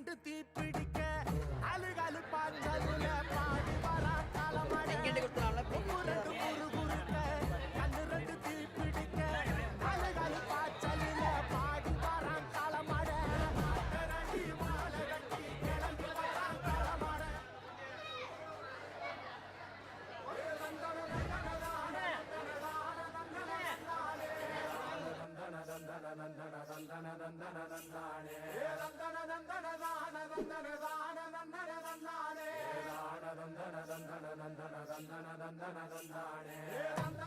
ரெண்டு தீ பிடிக்க அழுகலு பாய்ச்சலுல பாடி வரா காலமடை ரெண்டு குறு குறுக்க கண்ணு ரெண்டு தீ பிடிக்க அழுகலு பாய்ச்சலுல பாடி வரா காலமடை ரெண்டி மாலை கட்டி கிளம்பி வரா காலமடை சாமக்கோட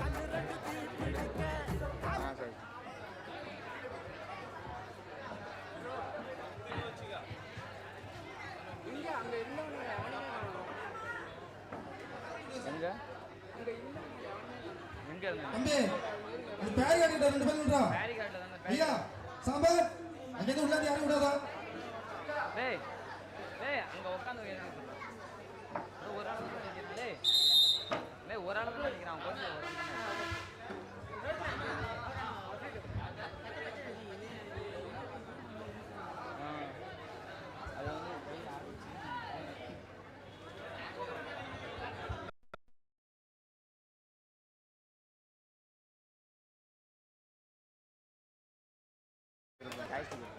கண்ணு ரெண்டு தீ பிடிக்க அழு- இங்க அங்க இருந்தவங்க. எங்க? அங்க இருந்தவங்க எங்க இருந்தா தம்பி பேர் கட்டிட்டு ரெண்டு பேரும் விட்றா guys do it.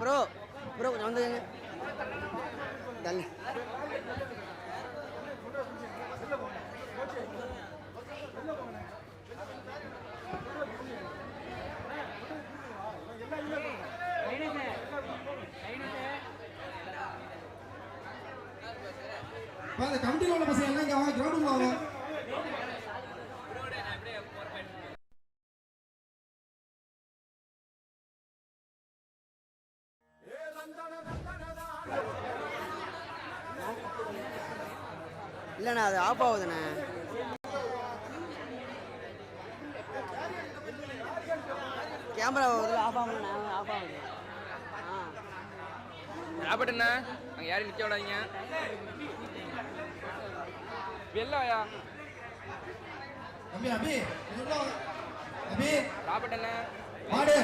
Bro bro கொஞ்சம் வந்துங்க தள்ளு கமிட்டியில் உள்ள பசங்க எல்லாம் இங்கே வாங்க கிரௌண்டுக்கு வாங்க. என்ன அங்க யாரும் நிக்க விடாதீங்க. தம்பி அபி. அபி மாடு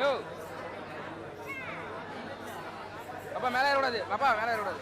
யோ. பாப்பா மேலே ஏறக்கூடாது. பாப்பா மேலே ஏறக்கூடாது.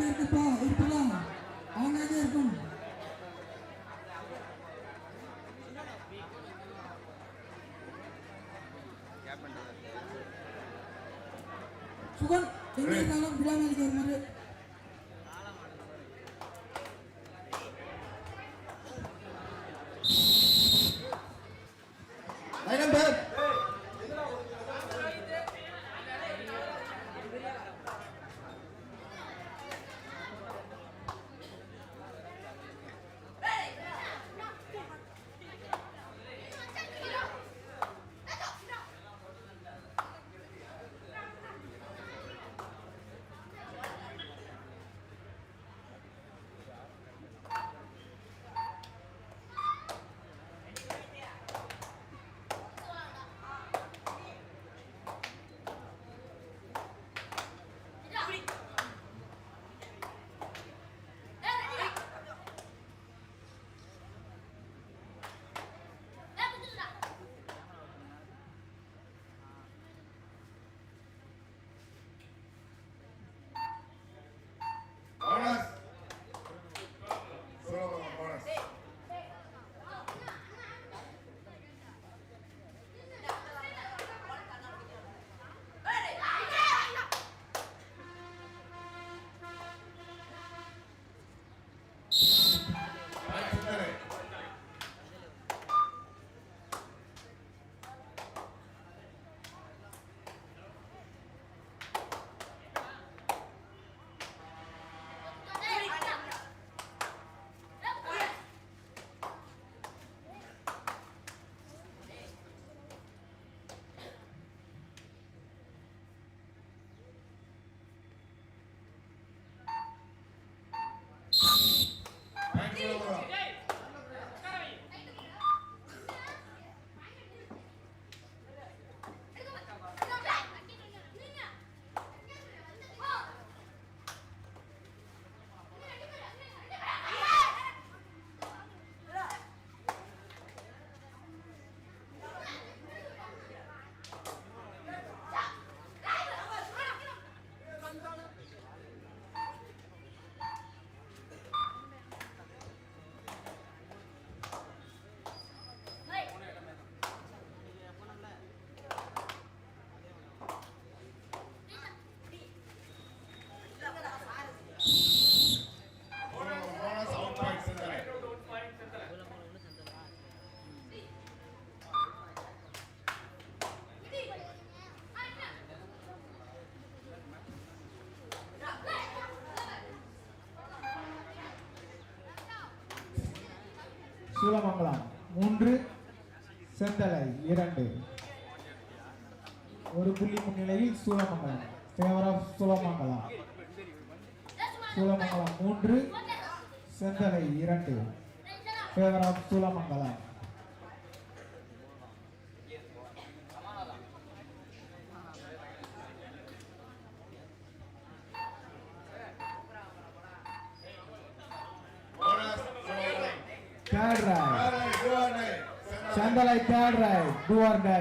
ஆரம்பிக்க இருக்குப்பா இருப்பலாம் ஆங்காங்கே இருக்கும். சுகன் எங்கே இருந்தாலும் வருமாறு லைன் சூலமங்கலம் மூன்று செந்தலை இரண்டு. ஒரு புள்ளி முன்னிலையில் சூலமங்கலம் ஃபேவர் ஆஃப் சூலமங்கலம் சூலமங்கலம் மூன்று செந்தலை இரண்டு. Favour of Soolamangalam bonus Soolamangalam third raid ஆரை யுவனை Senthalai third raid do or die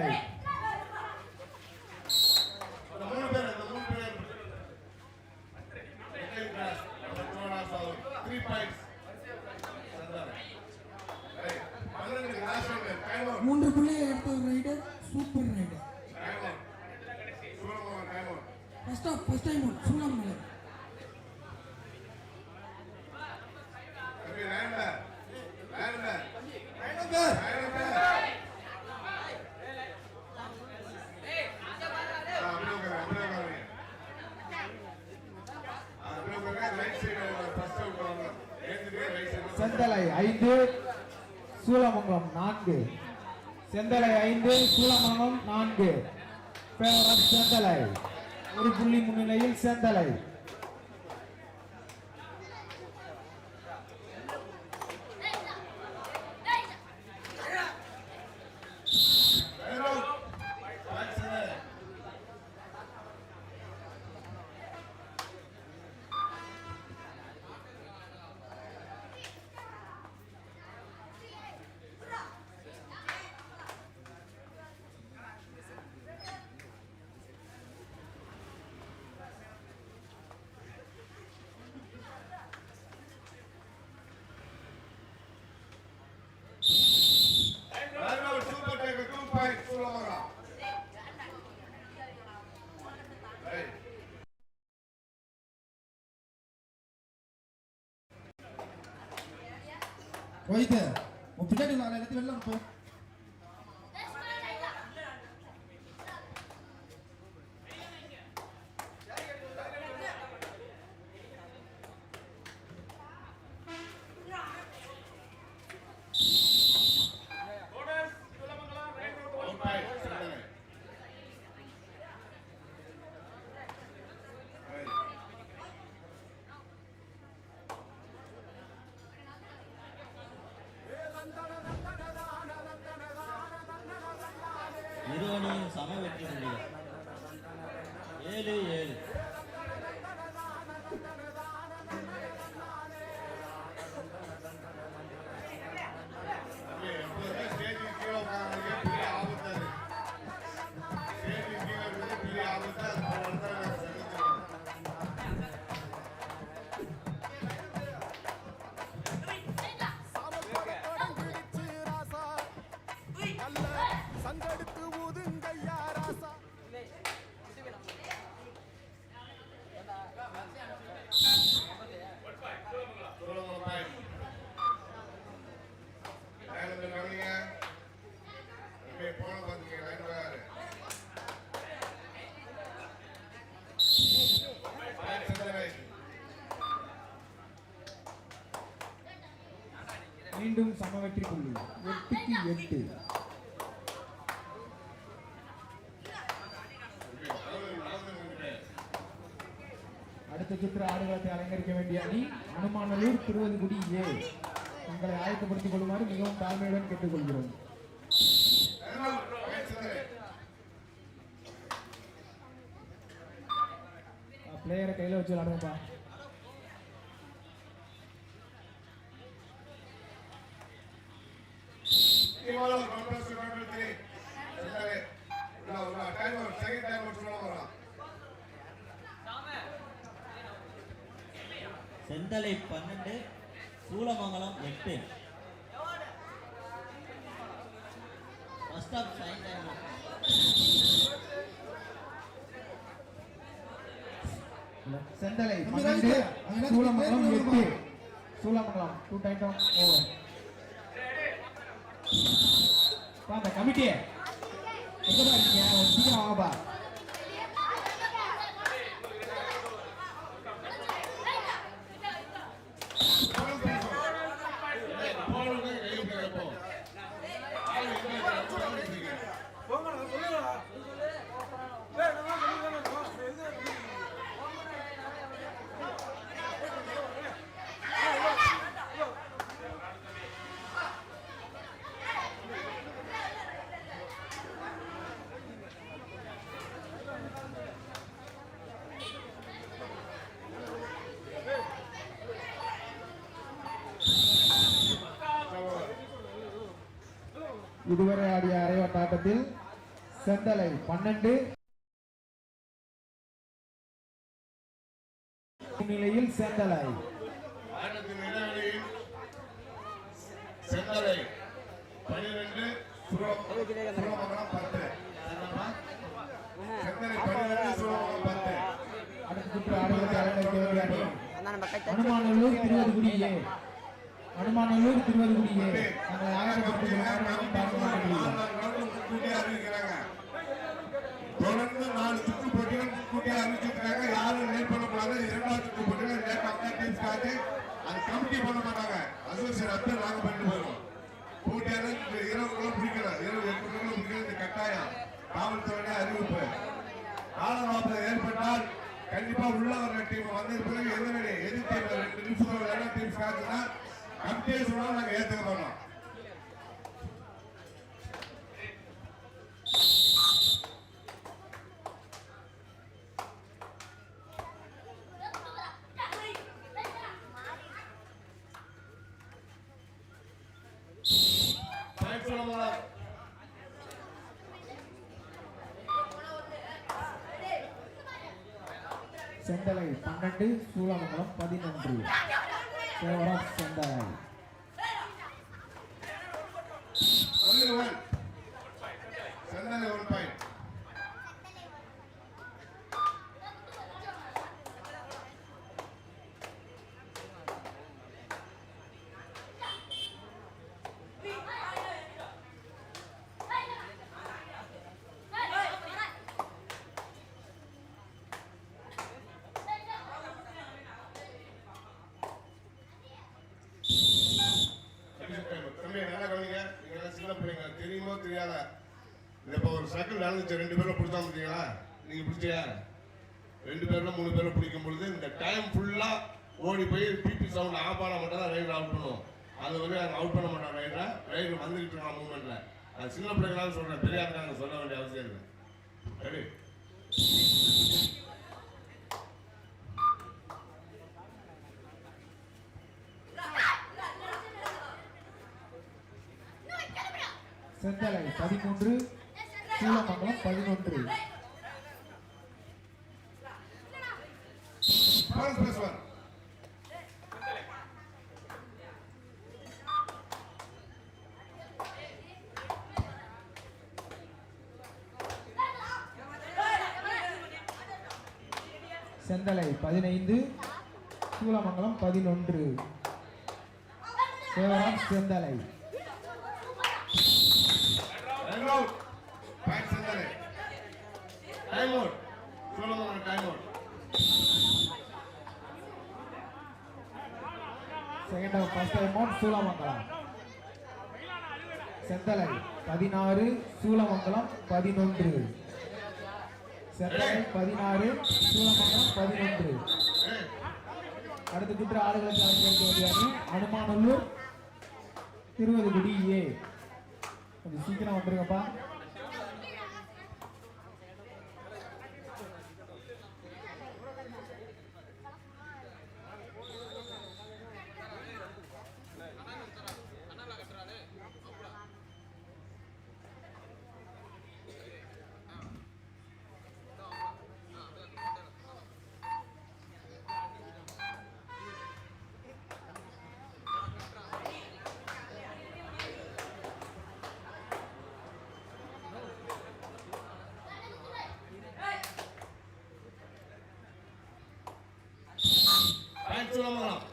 மூன்று புள்ளியை எடுத்த ஒரு raider super raider first half first time out சூழமலை தம்பி லைன்ல லைன்ல லைன் நம்பர் லைன்ல அப்படியே உட்காரு அப்படியே உட்காரு அப்படியே உட்காரு ரைட் சைடு ஃபர்ஸ்ட் உட்காருங்க ஏத்துட்டு ரைட் சைடு செந்தலை ஐந்து சூலமங்கலம் நான்கு செந்தலை ஐந்து சூலமங்கலம் நான்கு. Favour of Senthalai. ஒரு புள்ளி முன்னிலையில் செந்தலை. வைத்து உன் பின்னாடி நான் எடுத்து வெளில போ மீண்டும் சம வெற்றி புள்ளி எட்டுக்கு எட்டு. அடுத்த சுற்று ஆடுகளத்தை அலங்கரிக்க வேண்டிய அணி அனுமானலூர் திருவதுகுடி ஏ. தங்களை ஆயத்தப்படுத்திக் கொள்ளுமாறு மிகவும் தாழ்மையுடன் கேட்டுக்கொள்கிறோம். பிளேயரை கையில் வச்சு விளாடுவோம்ப்பா சூலமங்கலம் எட்டு. செந்தலை பன்னெண்டு எட்டு. சூலமங்கலம் டூ டைம் ஓவர் பாப்பா கமிட்டியே. எங்கப்பா இருக்கீங்க? இதுவரை ஆடிய அரைவட்ட ஆட்டத்தில் செந்தலை பன்னெண்டு. நிலையில் செந்தலை. எடுத்துக்க செந்தலை பன்னெண்டு சூழாமங்கலம் பதினொன்று. சேவராஜ் செந்தலை. Raise your hand. பிபி சவுண்ட் ஆஃப் ஆன மட்டும் தான் ரைடர் அவுட் பண்ணுவோம் அது வந்து அங்கே அவுட் பண்ண மாட்டோம் ரைடரை ரைடர் வந்துகிட்டு இருக்கான் மூமெண்ட்ல அது சின்ன பிள்ளைங்களால சொல்றேன் பெரிய இருக்காங்க சொல்ல வேண்டிய அவசியம் இல்லை. ரெடி செந்தலை பதிமூன்று சூளமங்கலம் பதினொன்று One plus one. செந்தலை பதினைந்து சூளமங்கலம் பதினொன்று. சேவராம் Senthalai Time out. Point second first Soolamangalam. Senthalai பதினாறு. சூளமங்கலம் பதினொன்று. செந்தலை பதினாறு. சூளமங்கலம் பதினொன்று. அடுத்த சுற்று ஆடுகளுக்கு அலங்கரிக்க வேண்டிய அணி திருவதுகுடி ஏ. கொஞ்சம் சீக்கிரம் வந்துருங்கப்பா. 知道吗？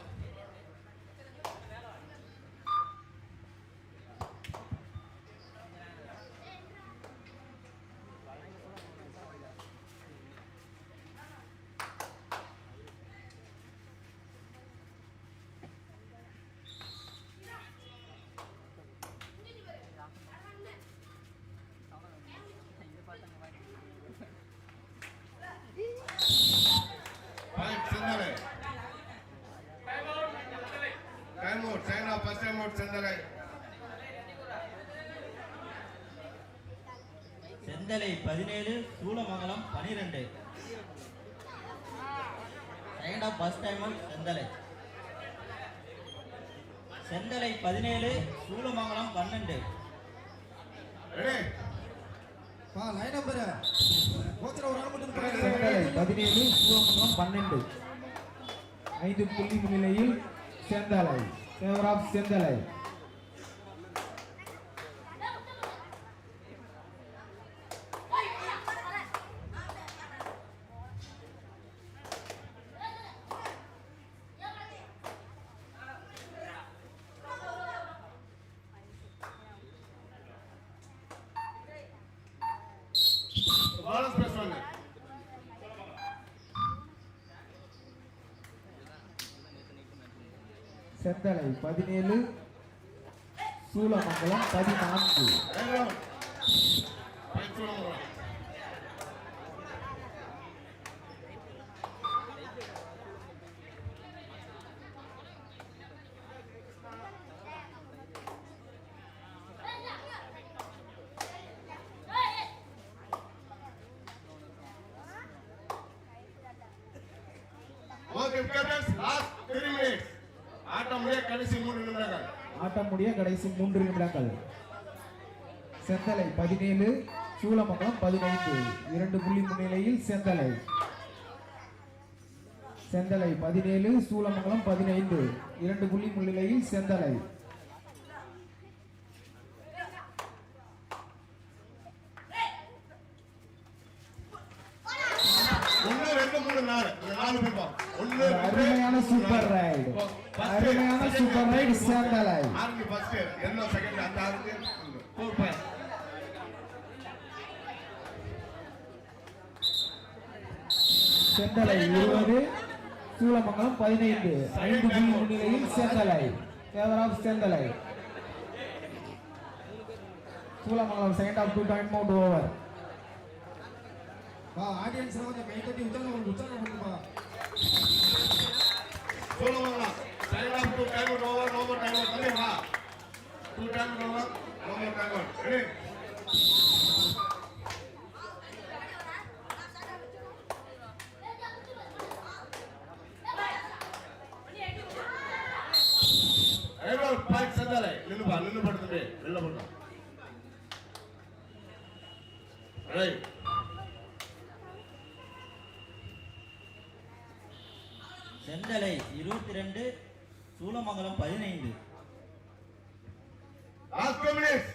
செந்தலை பதினேழு சூளமங்கலம் பனிரெண்டு. Second half first time Senthalai Senthalai பதினேழு சூளமங்கலம் பன்னெண்டு. பதினேழு சூளமங்கலம் பன்னெண்டு. ஐந்து புள்ளி முன்னிலையில் செந்தலை சேவராப் செந்தலை Plus one. செந்தலை பதினேழு சூளமங்கலம் பதினான்கு. Time ஆட்டம் முடிய கடைசி மூன்று நிமிடங்கள் ஆட்டம் முடிய கடைசி மூன்று நிமிடங்கள். செந்தலை பதினேழு சூளமங்கலம் பதினைந்து. இரண்டு புள்ளி முன்னிலையில் செந்தலை. செந்தலை பதினேழு சூளமங்கலம் பதினைந்து. இரண்டு புள்ளி முன்னிலையில் செந்தலை ஒண்ணு ரெண்டு மூணு நாலு இந்த நாலு பேர் பா. ஒண்ணு ஒரு ரெண்டு, அருமையான மூணு, சூப்பர் நாலு. ரைடு First, அருமையான second, super raid third, Senthalai ஆறுக்கு first, என்ன second, அந்த ஆறுக்கு four point. செந்தலை இருபது சூளமங்கலம் பதினைந்து ஐந்து புள்ளி முன்னிலையில் Senthalai தேவராப் Senthalai Soolamangalam second half two time out over பா ஆடியன்ஸ் கொஞ்சம் கை தட்டி உற்சாகம் உற்சாகம் கொடுப்பா Cholamangalam side of two time out over no more time out தம்பி வா. Two time over no more time out ready point சந்தாலே நின்னு வெளில இருபத்தி ரெண்டு சூலமங்கலம் பதினைந்து. லாஸ்ட் டூ மினிட்ஸ்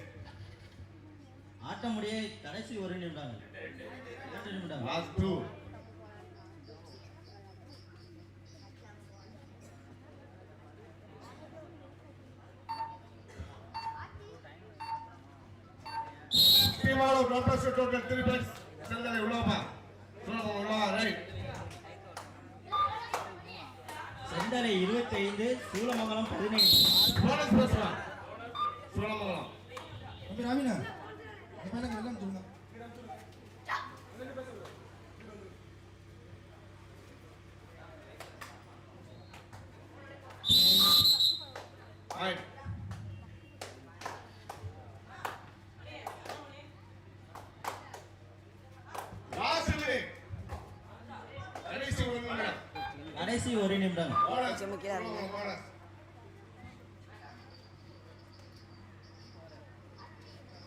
ஆட்டம் முடிய கடைசி ஒரு நிமிடம். இரண்டு நிமிடம். Two Team out, no pressure, total three points. Senthalai Cholamangalam இருபத்தி ஐந்து சூலமங்கலம் பதினைந்து சோழமங்கலம் தம்பி ராமினா இந்த பையனுக்கு எல்லாம் சொல்லுங்க ரைட் லாஸ்ட் மினிட் கடைசி ஒரு நிமிடம் கடைசி ஒரு நிமிடம்.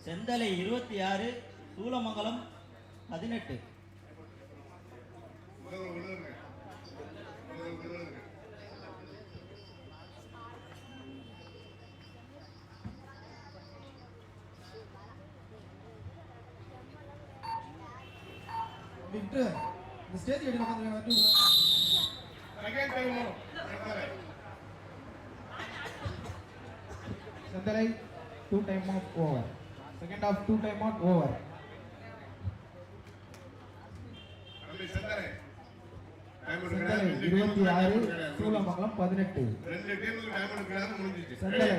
செந்தலை இருபத்தி ஆறு சூலமங்கலம் பதினெட்டு. டூ டைம் அவுட் ஓவர் தம்பி செந்தலை டைம் செந்தலை கிடையாது. இருபத்தி ஆறு சூலமங்கலம் பதினெட்டு. செந்தலை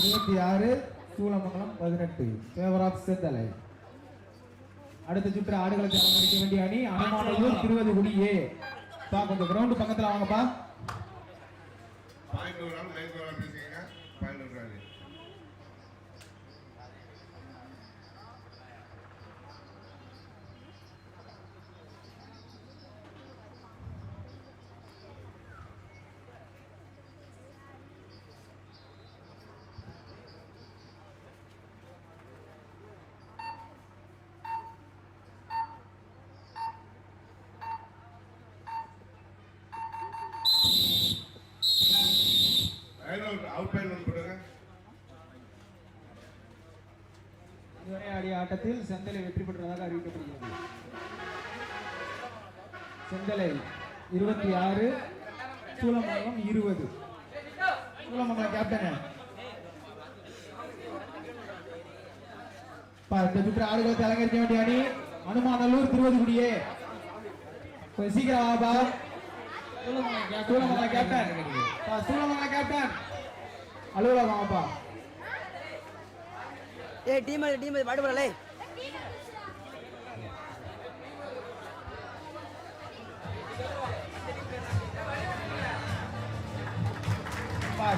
இருபத்தி ஆறு சூலமங்கலம் பதினெட்டு. ஃபேவர் ஆஃப் செந்தலை அடுத்த சுற்று ஆடுகளத்தை அலங்கரிக்க வேண்டிய அணி அனுமானூர் திருவதுகுடி ஏ. பா கொஞ்சம் கிரவுண்ட் பக்கத்துல வாங்கப்பா பாயிண்ட் ஒரு நாள் லைன் ஒரு பேசிக்கங்க பாயிண்ட் ஒரு நாள் லைன் அவுட் அவுட் பாயிண்ட் ஒன்று போடுங்க இதுவரை ஆடிய ஆட்டத்தில் செந்தலை வெற்றி பெற்றதாக அறிவிக்கப்படுகிறது. செந்தலை இருபத்தி ஆறு சூழமங்கலம் இருபது. சூழமங்கலம் கேப்டன் இந்த சுற்று அலங்கரிக்க வேண்டிய அணி அனுமானல்லூர் திருவதிகுடியே கொஞ்சம் சீக்கிரம் ஆபா சூலமங்கலம் கேப்டன். பா, சூலமங்கலம் கேப்டன். அலுவலகம் வாப்பா ஏய் டீம் டீம் பாட்டு போடலே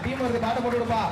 டீம் ஒர்க்கு பாட்ட போட்டு விடுப்பா.